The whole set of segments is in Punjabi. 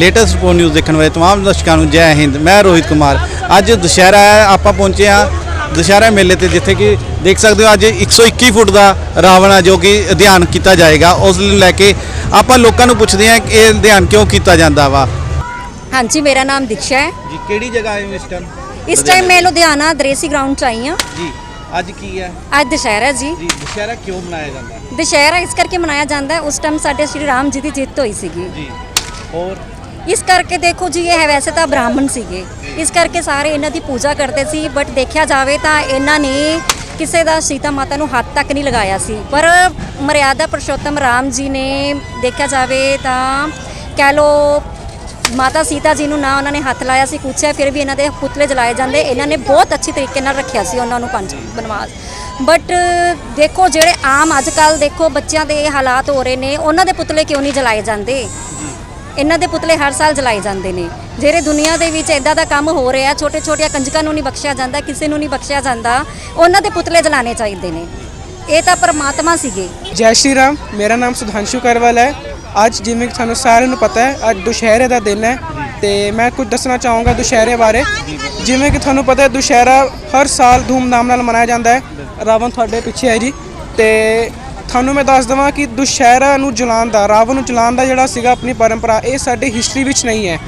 ਲੇਟੈਸਟ ਰਿਪੋਰਟ ਨਿਊਜ਼ ਦੇਖਣ ਵਾਲੇ ਤਮਾਮ ਦਰਸ਼ਕਾਂ ਨੂੰ ਜੈ ਹਿੰਦ ਮੈਂ ਰੋਹਿਤ ਕੁਮਾਰ। ਅੱਜ ਦੁਸ਼ਹਿਰਾ ਹੈ ਆਪਾਂ ਪਹੁੰਚੇ ਹਾਂ ਦੁਸ਼ਹਿਰਾ ਮੇਲੇ ਤੇ ਜਿੱਥੇ ਕਿ ਦੇਖ ਸਕਦੇ ਹੋ ਅੱਜ 121 ਫੁੱਟ ਦਾ ਰਾਵਣ ਆ ਜੋ ਕਿ ਅਧਿਐਨ ਕੀਤਾ ਜਾਏਗਾ। ਉਸ ਨੂੰ ਲੈ ਕੇ ਆਪਾਂ ਲੋਕਾਂ ਨੂੰ ਪੁੱਛਦੇ ਹਾਂ ਕਿ ਇਹ ਅਧਿਐਨ ਕਿਉਂ ਕੀਤਾ ਜਾਂਦਾ ਵਾ। ਹਾਂਜੀ ਮੇਰਾ ਨਾਮ ਦਿਕਸ਼ਾ ਹੈ। ਜੀ ਕਿਹੜੀ ਜਗ੍ਹਾ ਹੈ ਇਸ ਟਾਈਮ ਇਸ ਟਾਈਮ ਮੈਂ ਲੁਧਿਆਣਾ। ਦਰੇਸੀ ਗਰਾਊਂਡ 'ਚ ਆਈ ਹਾਂ। ਜੀ ਅੱਜ ਕੀ ਹੈ? ਅੱਜ ਦੁਸ਼ਹਿਰਾ ਜੀ। ਜੀ ਦੁਸ਼ਹਿਰਾ ਕਿਉਂ ਮਨਾਇਆ ਜਾਂਦਾ? ਹੈ ਦੁਸ਼ਹਿਰਾ ਇਸ ਕਰਕੇ ਮਨਾਇਆ ਜਾਂਦਾ ਹੈ ਉਸ ਟਾਈਮ ਸਾਡੇ ਸ਼੍ਰੀ ਰਾਮ ਜੀ ਦੀ ਜਿੱਤ ਹੋਈ ਸੀਗੀ। ਜੀ ਹੋਰ? ਇਸ ਕਰਕੇ ਦੇਖੋ ਜੀ, ਇਹ ਵੈਸੇ ਤਾਂ ਬ੍ਰਾਹਮਣ ਸੀਗੇ। ਇਸ ਕਰਕੇ ਸਾਰੇ ਇਹਨਾਂ ਦੀ ਪੂਜਾ ਕਰਦੇ ਸੀ ਬਟ ਦੇਖਿਆ ਜਾਵੇ ਤਾਂ ਇਹਨਾਂ ਨੇ ਕਿਸੇ ਦਾ ਸੀਤਾ ਮਾਤਾ ਨੂੰ ਹੱਥ ਤੱਕ ਨਹੀਂ ਲਗਾਇਆ ਸੀ। ਪਰ ਮਰਿਆਦਾ ਪੁਰਸ਼ੋਤਮ ਰਾਮ ਜੀ ਨੇ ਦੇਖਿਆ ਜਾਵੇ ਤਾਂ ਕਹਿ ਲੋ ਮਾਤਾ ਸੀਤਾ ਜੀ ਨੂੰ ਨਾ ਉਹਨਾਂ ਨੇ ਹੱਥ ਲਾਇਆ ਸੀ ਕੁਛ ਫਿਰ ਵੀ ਇਹਨਾਂ ਦੇ ਪੁਤਲੇ ਜਲਾਏ ਜਾਂਦੇ। ਇਹਨਾਂ ਨੇ ਬਹੁਤ ਅੱਛੀ ਤਰੀਕੇ ਨਾਲ ਰੱਖਿਆ ਸੀ ਉਹਨਾਂ ਨੂੰ ਪੰਜ ਬਨਵਾਸ। ਬਟ ਦੇਖੋ, ਜਿਹੜੇ ਆਮ ਅੱਜ ਕੱਲ ਦੇਖੋ, ਬੱਚਿਆਂ ਦੇ ਹਾਲਾਤ ਹੋ ਰਹੇ ਨੇ, ਉਹਨਾਂ ਦੇ ਪੁਤਲੇ ਕਿਉਂ ਨਹੀਂ ਜਲਾਏ ਜਾਂਦੇ? ਇਹਨਾਂ ਦੇ ਪੁਤਲੇ ਹਰ ਸਾਲ ਜਲਾਏ ਜਾਂਦੇ ਨੇ। ਜਿਹੜੇ ਦੁਨੀਆ ਦੇ ਵਿੱਚ ਇਦਾਂ ਦਾ ਕੰਮ ਹੋ ਰਿਹਾ ਛੋਟੇ ਛੋਟੀਆਂ ਕੰਜਕਾਂ ਨੂੰ ਨਹੀਂ ਬਖਸ਼ਿਆ ਜਾਂਦਾ, ਕਿਸੇ ਨੂੰ ਨਹੀਂ ਬਖਸ਼ਿਆ ਜਾਂਦਾ, ਉਹਨਾਂ ਦੇ ਪੁਤਲੇ ਜਲਾਣੇ ਚਾਹੀਦੇ ਨੇ। ਇਹ ਤਾਂ ਪਰਮਾਤਮਾ ਸੀਗੇ। ਜੈ ਸ਼੍ਰੀ ਰਾਮ, ਮੇਰਾ ਨਾਮ ਸੁਧਾਂਸ਼ੂ ਕਰਵਾਲ ਹੈ। ਅੱਜ ਜਿਵੇਂ ਕਿ ਤੁਹਾਨੂੰ ਸਾਰਿਆਂ ਨੂੰ ਪਤਾ ਹੈ, ਅੱਜ ਦੁਸ਼ਹਿਰੇ ਦਾ ਦਿਨ ਹੈ ਤੇ ਮੈਂ ਕੁਝ ਦੱਸਣਾ ਚਾਹੂੰਗਾ ਦੁਸ਼ਹਿਰੇ ਬਾਰੇ। ਜਿਵੇਂ ਕਿ ਤੁਹਾਨੂੰ ਪਤਾ ਹੈ, ਦੁਸ਼ਹਿਰਾ ਹਰ ਸਾਲ ਧੂਮਧਾਮ ਨਾਲ ਮਨਾਇਆ ਜਾਂਦਾ ਹੈ। ਰਾਵਣ ਤੁਹਾਡੇ ਪਿੱਛੇ ਹੈ ਜੀ। ਤੇ ਤੁਹਾਨੂੰ ਮੈਂ ਦੱਸ ਦਵਾਂ ਕਿ ਦੁਸ਼ਹਿਰਾ ਨੂੰ ਜਲਾਉਣ ਦਾ ਰਾਵਣ ਨੂੰ ਜਲਾਉਣ ਦਾ ਜਿਹੜਾ ਸੀਗਾ ਆਪਣੀ ਪਰੰਪਰਾ ਇਹ ਸਾਡੇ ਹਿਸਟਰੀ ਵਿੱਚ ਨਹੀਂ ਹੈ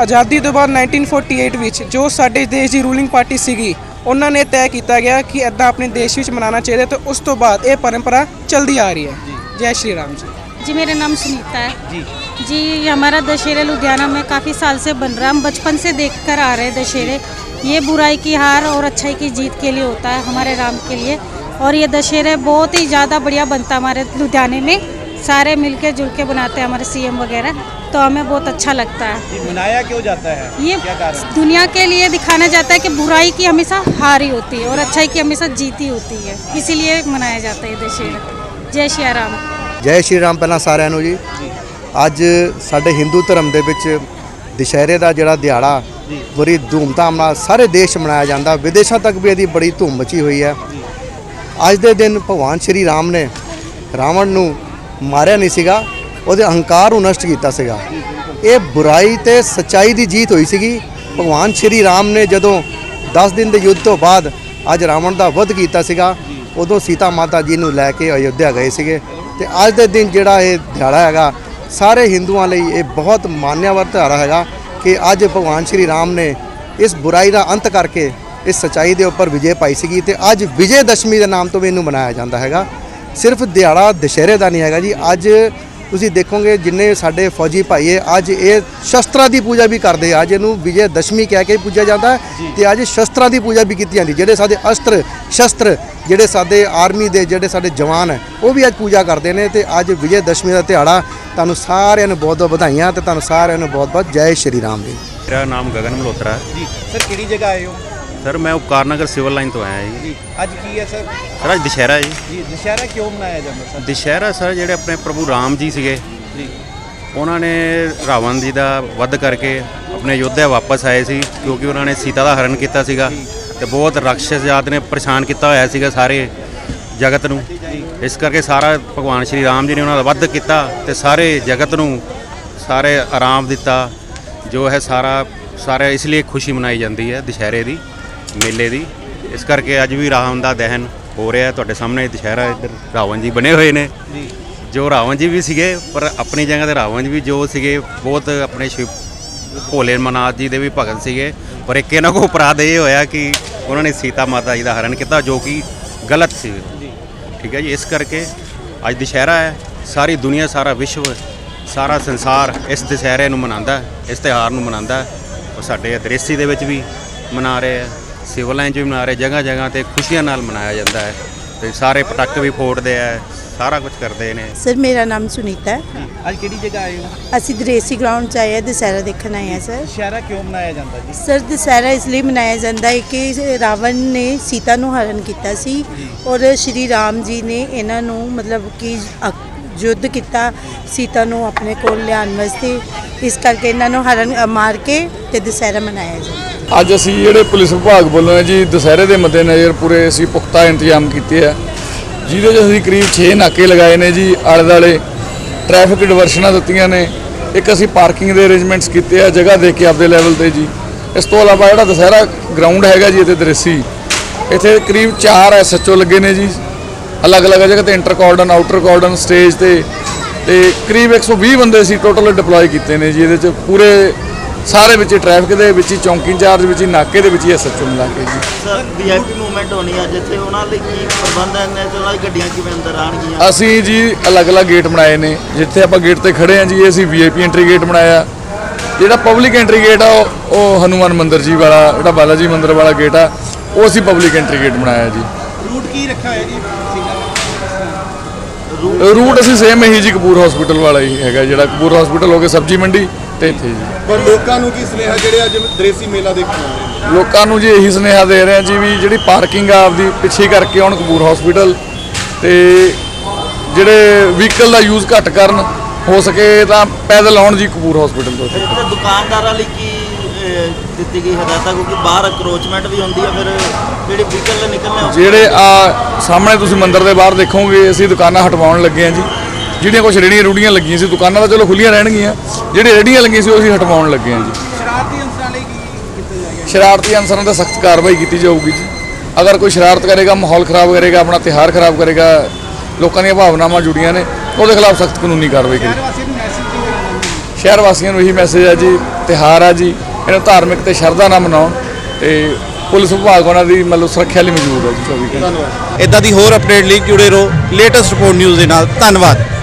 ਆਜ਼ਾਦੀ ਤੋਂ ਬਾਅਦ 1948 ਵਿੱਚ ਜੋ ਸਾਡੇ ਦੇਸ਼ ਦੀ ਰੂਲਿੰਗ ਪਾਰਟੀ ਸੀਗੀ ਉਹਨਾਂ ਨੇ ਤੈਅ ਕੀਤਾ ਗਿਆ ਕਿ ਐਦਾਂ ਆਪਣੇ ਦੇਸ਼ ਵਿੱਚ ਮਨਾਉਣਾ ਚਾਹੀਦਾ ਤੇ ਉਸ ਤੋਂ ਬਾਅਦ ਇਹ ਪਰੰਪਰਾ ਚਲਦੀ ਆ ਰਹੀ ਹੈ ਜੈ ਸ਼੍ਰੀ ਰਾਮ ਜੀ जी मेरा नाम सुनीता है जी जी हमारा दशहरा लुधियाना में काफ़ी साल से बन रहा है हम बचपन से देख कर आ रहे हैं दशहरे ये बुराई की हार और अच्छाई की जीत के लिए होता है हमारे राम के लिए और ये दशहरे बहुत ही ज़्यादा बढ़िया बनता है हमारे लुधियाने में सारे मिलके जुल के बनाते हैं हमारे सीएम वगैरह तो हमें बहुत अच्छा लगता है ये मनाया क्यों जाता है ये क्या कारण दुनिया के लिए दिखाना चाहता है कि बुराई की हमेशा हार ही होती है और अच्छाई की हमेशा जीत ही होती है इसीलिए मनाया जाता है ये दशहरा जय श्री राम ਜੈ ਸ਼੍ਰੀ ਰਾਮ ਪਹਿਲਾਂ ਸਾਰਿਆਂ ਨੂੰ ਜੀ ਅੱਜ ਸਾਡੇ ਹਿੰਦੂ ਧਰਮ ਦੇ ਵਿੱਚ ਦੁਸ਼ਹਿਰੇ ਦਾ ਜਿਹੜਾ ਦਿਹਾੜਾ ਬੜੀ ਧੂਮਧਾਮ ਨਾਲ ਸਾਰੇ ਦੇਸ਼ 'ਚ ਮਨਾਇਆ ਜਾਂਦਾ ਵਿਦੇਸ਼ਾਂ ਤੱਕ ਵੀ ਇਹਦੀ ਬੜੀ ਧੂਮ ਮਚੀ ਹੋਈ ਹੈ ਅੱਜ ਦੇ ਦਿਨ ਭਗਵਾਨ ਸ਼੍ਰੀ ਰਾਮ ਨੇ ਰਾਵਣ ਨੂੰ ਮਾਰਿਆ ਨਹੀਂ ਸੀਗਾ, ਉਹਦੇ ਅਹੰਕਾਰ ਨੂੰ ਨਸ਼ਟ ਕੀਤਾ ਸੀਗਾ। ਇਹ ਬੁਰਾਈ ਤੇ ਸੱਚਾਈ ਦੀ ਜੀਤ ਹੋਈ ਸੀਗੀ। ਭਗਵਾਨ ਸ਼੍ਰੀ ਰਾਮ ਨੇ ਜਦੋਂ 10 ਦਿਨ ਦੇ ਯੁੱਧ ਤੋਂ ਬਾਅਦ ਅੱਜ ਰਾਵਣ ਦਾ ਵਧ ਕੀਤਾ ਸੀਗਾ, ਉਦੋਂ ਸੀਤਾ ਮਾਤਾ ਜੀ ਨੂੰ ਲੈ ਕੇ ਅਯੁੱਧਿਆ ਗਏ ਸੀਗੇ। ਤੇ ਅੱਜ ਦੇ ਦਿਨ ਜਿਹੜਾ ਇਹ ਦਿਹਾੜਾ ਹੈਗਾ, ਸਾਰੇ ਹਿੰਦੂਆਂ ਲਈ ਇਹ ਬਹੁਤ ਮਾਨਿਆਵਰ ਦਿਹਾੜਾ ਹੈਗਾ ਕਿ ਅੱਜ ਭਗਵਾਨ ਸ਼੍ਰੀ ਰਾਮ ਨੇ ਇਸ ਬੁਰਾਈ ਦਾ ਅੰਤ ਕਰਕੇ ਇਸ ਸਚਾਈ ਦੇ ਉੱਪਰ ਵਿਜੇ ਪਾਈ ਸੀਗੀ ਤੇ ਅੱਜ ਵਿਜੇ ਦਸ਼ਮੀ ਦੇ ਨਾਮ ਤੋਂ ਵੀ ਇਹਨੂੰ ਮਨਾਇਆ ਜਾਂਦਾ ਹੈਗਾ। ਸਿਰਫ ਦਿਹਾੜਾ ਦੁਸ਼ਹਿਰੇ ਦਾ ਨਹੀਂ ਹੈਗਾ ਜੀ ਅੱਜ ਤੁਸੀਂ ਦੇਖੋਗੇ ਜਿੰਨੇ ਸਾਡੇ ਫੌਜੀ ਭਾਈ ਹੈ ਅੱਜ ਇਹ ਸ਼ਸਤਰਾਂ ਦੀ ਪੂਜਾ ਵੀ ਕਰਦੇ ਆ। ਅੱਜ ਇਹਨੂੰ ਵਿਜੇ ਦਸ਼ਮੀ ਕਹਿ ਕੇ ਪੂਜਿਆ ਜਾਂਦਾ ਤੇ ਅੱਜ ਸ਼ਸਤਰਾਂ ਦੀ ਪੂਜਾ ਵੀ ਕੀਤੀ ਜਾਂਦੀ। ਜਿਹੜੇ ਸਾਡੇ ਅਸਤਰ ਸ਼ਸਤਰ ਜਿਹੜੇ ਸਾਡੇ ਆਰਮੀ ਦੇ ਜਿਹੜੇ ਸਾਡੇ ਜਵਾਨ ਹੈ ਉਹ ਵੀ ਅੱਜ ਪੂਜਾ ਕਰਦੇ ਨੇ ਤੇ ਅੱਜ ਵਿਜੇ ਦਸ਼ਮੀ ਦਾ ਦਿਹਾੜਾ ਤੁਹਾਨੂੰ ਸਾਰਿਆਂ ਨੂੰ ਬਹੁਤ ਬਹੁਤ ਵਧਾਈਆਂ ਤੇ ਤੁਹਾਨੂੰ ਸਾਰਿਆਂ ਨੂੰ ਬਹੁਤ ਬਹੁਤ ਜੈ ਸ਼੍ਰੀ ਰਾਮ ਜੀ। ਮੇਰਾ ਨਾਮ ਗਗਨ ਮਲਹੋਤਰਾ ਹੈ। ਜੀ ਸਰ ਕਿਹੜੀ ਜਗ੍ਹਾ ਆਏ ਹੋ? ਸਰ ਮੈਂ ਉਪਕਾਰ ਨਗਰ ਸਿਵਲ ਲਾਈਨ ਤੋਂ ਆਇਆ ਜੀ। ਜੀ ਅੱਜ ਕੀ ਹੈ ਸਰ? ਸਰ ਅੱਜ ਦੁਸ਼ਹਿਰਾ ਹੈ ਜੀ। ਜੀ ਦੁਸ਼ਹਿਰਾ ਕਿਉਂ ਮਨਾਇਆ ਜਾਂਦਾ ਸਰ? ਦੁਸ਼ਹਿਰਾ ਸਰ ਜਿਹੜੇ ਆਪਣੇ ਪ੍ਰਭੂ ਰਾਮ ਜੀ ਸੀਗੇ ਜੀ। ਉਹਨਾਂ ਨੇ ਰਾਵਣ ਜੀ ਦਾ ਵੱਧ ਕਰਕੇ ਆਪਣੇ ਯੋਧਿਆ ਵਾਪਸ ਆਏ ਸੀ ਕਿਉਂਕਿ ਉਹਨਾਂ ਨੇ ਸੀਤਾ ਦਾ ਹਰਨ ਕੀਤਾ ਸੀਗਾ ਤੇ ਬਹੁਤ ਰਾਖਸ਼ ਜਾਤ ਨੇ ਪਰੇਸ਼ਾਨ ਕੀਤਾ ਹੋਇਆ ਸੀਗਾ ਸਾਰੇ ਜਗਤ ਨੂੰ। ਇਸ ਕਰਕੇ ਸਾਰਾ ਭਗਵਾਨ ਸ਼੍ਰੀ ਰਾਮ ਜੀ ਨੇ ਉਹਨਾਂ ਦਾ ਵੱਧ ਕੀਤਾ ਤੇ ਸਾਰੇ ਜਗਤ ਨੂੰ ਸਾਰੇ ਆਰਾਮ ਦਿੱਤਾ ਜੋ ਹੈ ਸਾਰਾ ਸਾਰੇ ਇਸ ਲਈ ਖੁਸ਼ੀ ਮਨਾਈ ਜਾਂਦੀ ਹੈ ਦੁਸ਼ਹਿਰੇ ਦੀ। ਮੇਲੇ ਦੀ। ਇਸ ਕਰਕੇ ਅੱਜ ਵੀ ਰਾਵਣ ਦਾ ਦਹਨ ਹੋ ਰਿਹਾ ਤੁਹਾਡੇ ਸਾਹਮਣੇ ਦੁਸ਼ਹਿਰਾ ਇੱਧਰ ਰਾਵਣ ਜੀ ਬਣੇ ਹੋਏ ਨੇ। ਜੋ। ਰਾਵਣ ਜੀ ਵੀ ਸੀਗੇ ਪਰ ਆਪਣੀ ਜਗ੍ਹਾ ਤੇ ਰਾਵਣ ਜੀ ਵੀ ਜੋ ਸੀਗੇ ਬਹੁਤ ਆਪਣੇ ਸ਼ਿਵ ਭੋਲੇ ਮਨਾਥ ਜੀ ਦੇ ਵੀ ਭਗਤ ਸੀਗੇ। ਪਰ ਇੱਕ ਇਹਨਾਂ ਕੋ ਅਪਰਾਧ ਇਹ ਹੋਇਆ ਕਿ ਉਹਨਾਂ ਨੇ ਸੀਤਾ ਮਾਤਾ ਜੀ ਦਾ ਹਰਨ ਕੀਤਾ ਜੋ ਕਿ ਗਲਤ ਸੀ। ਠੀਕ ਹੈ ਜੀ ਇਸ ਕਰਕੇ ਅੱਜ ਦੁਸ਼ਹਿਰਾ ਹੈ। ਸਾਰੀ ਦੁਨੀਆ ਸਾਰਾ ਵਿਸ਼ਵ ਸਾਰਾ ਸੰਸਾਰ ਇਸ ਦੁਸ਼ਹਿਰੇ ਨੂੰ ਮਨਾਉਂਦਾ ਹੈ, ਇਸ ਤਿਉਹਾਰ ਨੂੰ ਮਨਾਉਂਦਾ ਹੈ। ਉਹ ਸਾਡੇ ਦ੍ਰਿਸ਼ੀ ਦੇ ਵਿੱਚ ਵੀ ਮਨਾ ਰਹੇ ਆ ਸਿਵਲ ਲਾਈਨ 'ਚ ਵੀ ਮਨਾ ਰਹੇ ਜਗ੍ਹਾ ਜਗ੍ਹਾ ਤੇ ਖੁਸ਼ੀਆਂ ਨਾਲ ਮਨਾਇਆ ਜਾਂਦਾ ਹੈ। ਤੇ ਸਾਰੇ ਪਟਾਕੇ ਵੀ ਫੋੜਦੇ ਆ ਸਾਰਾ ਕੁਝ ਕਰਦੇ ਨੇ। ਸਰ ਮੇਰਾ ਨਾਮ ਸੁਨੀਤਾ ਹੈ। ਅੱਜ ਕਿਹੜੀ ਜਗ੍ਹਾ ਆਏ ਹੋ? ਅਸੀਂ ਦਰੇਸੀ ਗਰਾਊਂਡ 'ਚ ਆਏ ਹਾਂ ਦੁਸਹਿਰਾ ਦੇਖਣ ਆਏ ਹਾਂ ਸਰ। ਦੁਸ਼ਹਿਰਾ ਕਿਉਂ ਮਨਾਇਆ ਜਾਂਦਾ ਜੀ? ਸਰ ਦੁਸਹਿਰਾ ਇਸ ਲਈ ਮਨਾਇਆ ਜਾਂਦਾ ਹੈ ਕਿ ਰਾਵਣ ਨੇ ਸੀਤਾ ਨੂੰ ਹਰਨ ਕੀਤਾ ਸੀ ਔਰ ਸ਼੍ਰੀ ਰਾਮ ਜੀ ਨੇ ਇਹਨਾਂ ਨੂੰ ਮਤਲਬ ਕਿ ਯੁੱਧ ਕੀਤਾ ਸੀਤਾ ਨੂੰ ਆਪਣੇ ਕੋਲ ਲਿਆਉਣ ਵਾਸਤੇ। ਇਸ ਕਰਕੇ ਇਹਨਾਂ ਨੂੰ ਹਰਨ ਮਾਰ ਕੇ ਤੇ ਦੁਸਹਿਰਾ ਮਨਾਇਆ ਜਾਂਦਾ। ਅੱਜ ਅਸੀਂ ਜਿਹੜੇ ਪੁਲਿਸ ਵਿਭਾਗ ਵੱਲੋਂ ਹੈ ਜੀ, ਦੁਸਹਿਰੇ ਦੇ ਮੱਦੇਨਜ਼ਰ ਪੂਰੇ ਅਸੀਂ ਪੁਖਤਾ ਇੰਤਜ਼ਾਮ ਕੀਤੇ ਆ। ਜਿਹਦੇ 'ਚ ਅਸੀਂ ਕਰੀਬ 6 ਨਾਕੇ ਲਗਾਏ ਨੇ ਜੀ ਆਲੇ ਦੁਆਲੇ ਟ੍ਰੈਫਿਕ ਡਿਵਰਸ਼ਨਾਂ ਦਿੱਤੀਆਂ ਨੇ। ਇੱਕ ਅਸੀਂ ਪਾਰਕਿੰਗ ਦੇ ਅਰੇਂਜਮੈਂਟਸ ਕੀਤੇ ਆ, ਜਗ੍ਹਾ ਦੇ ਕੇ ਆਪਦੇ ਲੈਵਲ ਤੇ ਜੀ। ਇਸ ਤੋਂ ਇਲਾਵਾ ਜਿਹੜਾ ਦੁਸਹਿਰਾ ਗਰਾਊਂਡ ਹੈਗਾ ਜੀ, ਇੱਥੇ ਦ੍ਰਿਸ਼ੀ। ਇੱਥੇ ਕਰੀਬ 4 ਐਸਐਚਓ ਲੱਗੇ ਨੇ ਜੀ। ਅਲੱਗ-ਅਲੱਗ ਜਗ੍ਹਾ ਤੇ inner cordon outer cordon stage ਤੇ। ਤੇ ਕਰੀਬ 120 ਬੰਦੇ ਸੀ ਟੋਟਲ ਡਿਪਲੋਏ ਕੀਤੇ ਨੇ ਜੀ, ਇਹਦੇ ਚ ਪੂਰੇ ਸਾਰੇ ਵਿੱਚ ਟ੍ਰੈਫਿਕ ਦੇ ਵਿੱਚ ਹੀ ਚੌਂਕੀ ਇੰਚਾਰਜ ਵਿੱਚ ਹੀ ਨਾਕੇ ਦੇ ਵਿੱਚ ਹੀ ਐਸਐਚਓ ਮਿਲਾ ਕੇ ਜੀ। ਸਰ ਵੀਆਈਪੀ ਮੂਵਮੈਂਟ ਹੋਣੀ ਅੱਜ ਇੱਥੇ ਉਹਨਾਂ ਲਈ ਕੀ ਪ੍ਰਬੰਧ ਹੈ ਨੇ ਤੇ ਉਹਨਾਂ ਦੀ ਗੱਡੀਆਂ ਕਿਵੇਂ ਅੰਦਰ ਆਣਗੀਆਂ ਅਸੀਂ ਜੀ ਅਲੱਗ-ਅਲੱਗ ਗੇਟ ਬਣਾਏ ਨੇ ਜਿੱਥੇ ਆਪਾਂ ਗੇਟ ਤੇ ਖੜੇ ਆ ਜੀ ਇਹ ਅਸੀਂ ਵੀਆਈਪੀ ਐਂਟਰੀ ਗੇਟ ਬਣਾਇਆ। ਜਿਹੜਾ ਪਬਲਿਕ ਐਂਟਰੀ ਗੇਟ ਆ ਉਹ- ਉਹ ਹਨੂਮਾਨ ਮੰਦਿਰ ਜੀ ਵਾਲਾ ਜਿਹੜਾ ਬਾਲਾ ਜੀ ਮੰਦਿਰ ਵਾਲਾ ਗੇਟ ਆ ਉਹ ਅਸੀਂ ਪਬਲਿਕ ਐਂਟਰੀ ਗੇਟ ਬਣਾਇਆ ਜੀ। ਰੂਟ ਕੀ ਰੱਖਿਆ ਹੋਇਆ ਜੀ? ਰੂਟ ਅਸੀਂ ਸੇਮ ਹੀ ਜੀ ਕਪੂਰ ਹਸਪੀਟਲ ਵਾਲਾ ਹੀ ਹੈਗਾ ਜਿਹੜਾ ਕਪੂਰ ਹਸਪੀਟਲ ਹੋ ਕੇ ਸਬਜੀ ਮੰਡੀ ਤੇ ਇੱਥੇ ਜੀ। ਪਰ ਲੋਕਾਂ ਨੂੰ ਕੀ ਸੁਨੇਹਾ ਜਿਹੜੇ ਅੱਜ ਦ੍ਰੇਸੀ ਮੇਲਾ ਦੇਖਣ ਆਉਂਦੇ ਨੇ? ਲੋਕਾਂ ਨੂੰ ਜੀ ਇਹੀ ਸੁਨੇਹਾ ਦੇ ਰਹੇ ਹਾਂ ਜੀ ਵੀ ਜਿਹੜੀ ਪਾਰਕਿੰਗ ਆ ਆਪਦੀ ਪਿੱਛੇ ਕਰਕੇ ਆਉਣ ਕਪੂਰ ਹਸਪੀਟਲ ਤੇ ਜਿਹੜੇ ਵਹੀਕਲ ਦਾ ਯੂਜ਼ ਘੱਟ ਕਰਨ ਹੋ ਸਕੇ ਤਾਂ ਪੈਦਲ ਆਉਣ ਜੀ ਕਪੂਰ ਹਸਪੀਟਲ ਤੋਂ। ਇੱਥੇ ਦੁਕਾਨਦਾਰਾਂ ਲਈ ਕੀ ਅਹ, ਦਿੱਤੀ ਗਈ ਹਦਾਇਤਾਂ? ਕਿਉਂਕਿ ਬਾਹਰ ਅਕਰੋਚਮੈਂਟ ਵੀ ਹੁੰਦੀ ਹੈ ਫਿਰ ਜਿਹੜੇ ਵਹੀਕਲ ਨਿਕਲਣੇ ਜਿਹੜੇ ਆ ਸਾਹਮਣੇ ਤੁਸੀਂ ਮੰਦਿਰ ਦੇ ਬਾਹਰ ਦੇਖੋਗੇ ਅਸੀਂ ਦੁਕਾਨਾਂ ਹਟਵਾਉਣ ਲੱਗੇ ਆ ਜੀ। ਜਿਹੜੀਆਂ ਕੁਝ ਰੇੜੀਆਂ ਰੂੜੀਆਂ ਲੱਗੀਆਂ ਸੀ ਦੁਕਾਨਾਂ ਤਾਂ ਚਲੋ ਖੁੱਲੀਆਂ ਰਹਿਣਗੀਆਂ ਜਿਹੜੇ ਰੇੜੀਆਂ ਲੱਗੀਆਂ ਸੀ ਉਹ ਅਸੀਂ ਹਟਵਾਉਣ ਲੱਗੇ ਆ ਜੀ। ਸ਼ਰਾਰਤੀ ਅੰਸਰਾਂ ਲਈ ਕੀ ਕੀਤਾ ਜਾਏਗਾ? ਸ਼ਰਾਰਤੀ ਅਨਸਰਾਂ ਤੇ ਸਖਤ ਕਾਰਵਾਈ ਕੀਤੀ ਜਾਊਗੀ ਜੀ। ਅਗਰ ਕੋਈ ਸ਼ਰਾਰਤ ਕਰੇਗਾ ਮਾਹੌਲ ਖਰਾਬ ਕਰੇਗਾ ਆਪਣਾ ਤਿਹਾਰ ਖਰਾਬ ਕਰੇਗਾ ਲੋਕਾਂ ਦੀਆਂ ਭਾਵਨਾਵਾਂ ਜੁੜੀਆਂ ਨੇ ਉਹਦੇ ਖਿਲਾਫ ਸਖਤ ਕਾਨੂੰਨੀ ਕਾਰਵਾਈ ਕੀਤੀ ਹੋ? ਸ਼ਹਿਰ ਵਾਸੀਆਂ ਨੂੰ ਇਹੀ ਮੈਸੇਜ ਹੈ ਜੀ ਤਿਹਾਰ ਆ ਜੀ ਇਹਨੂੰ ਧਾਰਮਿਕ ਤੇ ਸ਼ਰਧਾ ਨਾਲ ਮਨਾਉਣ ਤੇ ਪੁਲਿਸ ਵਿਭਾਗ ਉਹਨਾਂ ਦੀ ਮਤਲਬ ਸੁਰੱਖਿਆ ਲਈ ਮੌਜੂਦ ਹੈ ਜੀ 24 ਘੰਟੇ। ਇਦਾਂ ਦੀ ਹੋਰ ਅਪਡੇਟ ਲਈ ਜੁੜੇ ਰਹੋ ਲੇਟੈਸਟ ਰਿਪੋਰਟ ਨਿਊਜ਼ ਦੇ ਨਾਲ। ਧੰਨਵਾਦ।